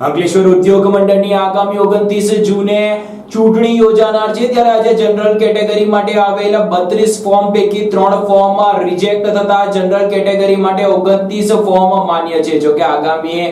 અંકલેશ્વર ઉદ્યોગ મંડળની આગામી ઓગણત્રીસ જૂને ચૂંટણી યોજાનાર છે. ત્યારે આજે જનરલ કેટેગરી માટે આવેલા બત્રીસ ફોર્મ પૈકી ત્રણ ફોર્મ રિજેક્ટ થતા જનરલ કેટેગરી માટે ઓગણત્રીસ ફોર્મ માન્ય છે. જોકે આગામી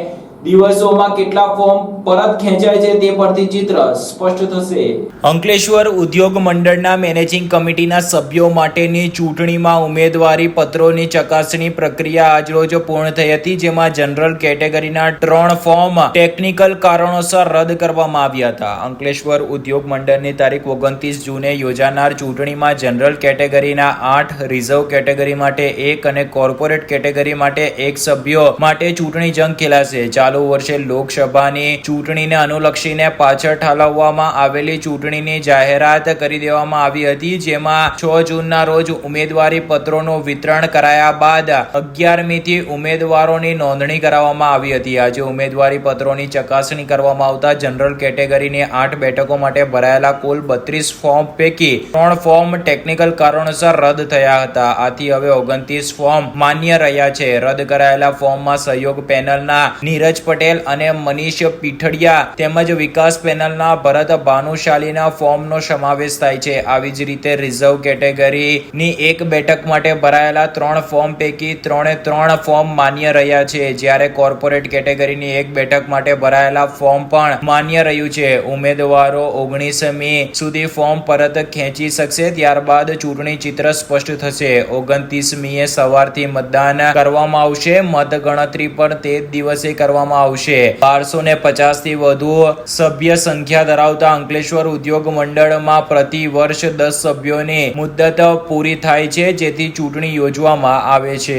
દિવસોમાં કેટલા ફોર્મ પરત ખેંચાય છે તે પરથી ચિત્ર સ્પષ્ટ થશે. અંકલેશ્વર ઉદ્યોગ મંડળના મેનેજિંગ કમિટીના સભ્યો માટેની ચૂંટણીમાં ઉમેદવારી પત્રોની ચકાસણી પ્રક્રિયા આજરોજ પૂર્ણ થઈ હતી, જેમાં જનરલ કેટેગરીના ત્રણ ફોર્મ ટેકનિકલ કારણોસર રદ કરવામાં આવ્યા હતા. અંકલેશ્વર ઉદ્યોગ મંડળની તારીખ ઓગણત્રીસ જૂને યોજાનાર ચૂંટણીમાં જનરલ કેટેગરીના આઠ, રિઝર્વ કેટેગરી માટે એક અને કોર્પોરેટ કેટેગરી માટે એક સભ્યો માટે ચૂંટણી જંગ ખેલાશે. ચાલુ વર્ષે લોકસભાની ચૂંટણીને અનુલક્ષીને પાછળ ઠાલવવામાં આવેલી ચૂંટણીની જાહેરાત કરી દેવામાં આવી હતી, જેમાં છ જૂનના રોજ ઉમેદવારી પત્રોનું વિતરણ કરાયા બાદ અગિયારમી થી ઉમેદવારોની નોંધણી કરાવવામાં આવી હતી. આજે ઉમેદવારી પત્રોની ચકાસણી કરવામાં આવતા જનરલ કેટેગરીની આઠ બેઠકો માટે ભરાયેલા કુલ બત્રીસ ફોર્મ પૈકી ત્રણ ફોર્મ ટેકનિકલ કારણોસર રદ થયા હતા. આથી હવે ઓગણત્રીસ ફોર્મ માન્ય રહ્યા છે. રદ કરાયેલા ફોર્મમાં સહયોગ પેનલના નીરજ પટેલ અને મનીષ પીઠડિયા તેમજ વિકાસ પેનલના ભરત ભાનુશાલીના ફોર્મનો સમાવેશ થાય છે. આવી જ રીતે રિઝર્વ કેટેગરીની એક બેઠક માટે ભરાયેલા ત્રણ ફોર્મ પૈકી ત્રણે ત્રણ ફોર્મ માન્ય રહ્યા છે. જ્યારે કોર્પોરેટ કેટેગરીની એક બેઠક માટે ભરાયેલા ફોર્મ પણ માન્ય રહ્યું છે. ઉમેદવારો ઓગણીસમી સુધી ફોર્મ પરત ખેંચી શકશે, ત્યારબાદ ચૂંટણી ચિત્ર સ્પષ્ટ થશે. ઓગણત્રીસમીએ સવારથી મતદાન કરવામાં આવશે. મતગણતરી પણ તે જ દિવસે કરવામાં આવશે. બારસો ને પચાસથી વધુ સભ્ય સંખ્યા ધરાવતા અંકલેશ્વર ઉદ્યોગ મંડળમાં પ્રતિ વર્ષ દસ સભ્યોની મુદ્દત પૂરી થાય છે, જેથી ચૂંટણી યોજવામાં આવે છે.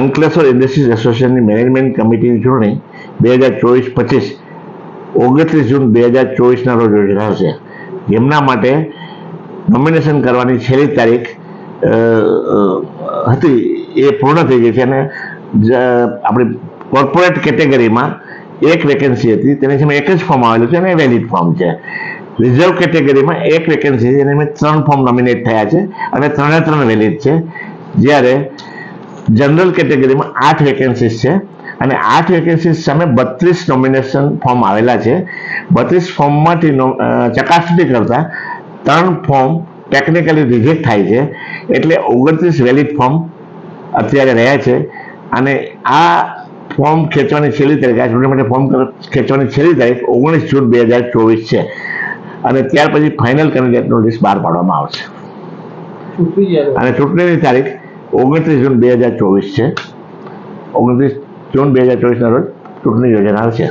અંકલેશ્વર ઇન્ડસ્ટ્રીઝ એસોસિએશનની મેનેજમેન્ટ કમિટીની ચૂંટણી બે હજાર ચોવીસ પચીસ, ઓગણત્રીસ જૂન બે હજાર ચોવીસના રોજ યોજાશે જેમના માટે નોમિનેશન કરવાની છેલ્લી તારીખ હતી, એ પૂર્ણ થઈ ગઈ છે અને આપણી કોર્પોરેટ કેટેગરીમાં એક વેકેન્સી હતી. તેની સામે એક જ ફોર્મ આવેલું છે અને એ વેલિડ ફોર્મ છે. રિઝર્વ કેટેગરીમાં એક વેકેન્સી છે એની ત્રણ ફોર્મ નોમિનેટ થયા છે અને ત્રણે ત્રણ વેલિડ છે. જ્યારે જનરલ કેટેગરીમાં આઠ વેકેન્સીસ છે અને આઠ વેકેન્સી સામે બત્રીસ નોમિનેશન ફોર્મ આવેલા છે. બત્રીસ ફોર્મમાંથી ચકાસણી કરતા ત્રણ ફોર્મ ટેકનિકલી રિજેક્ટ થાય છે. એટલે ઓગણત્રીસ વેલિડ ફોર્મ અત્યારે રહ્યા છે. અને આ ફોર્મ ખેંચવાની છેલ્લી તારીખ આ ચૂંટણી માટે ફોર્મ ખેંચવાની છેલ્લી તારીખ ઓગણીસ જૂન બે હજાર ચોવીસ છે. અને ત્યાર પછી ફાઇનલ કેન્ડિડેટનું લિસ્ટ બહાર પાડવામાં આવશે. અને ચૂંટણીની તારીખ ઓગણત્રીસ જૂન બે હજાર ચોવીસ છે. ઓગણત્રીસ જૂન બે હજાર ચોવીસના રોજ ચૂંટણી યોજાનાર છે.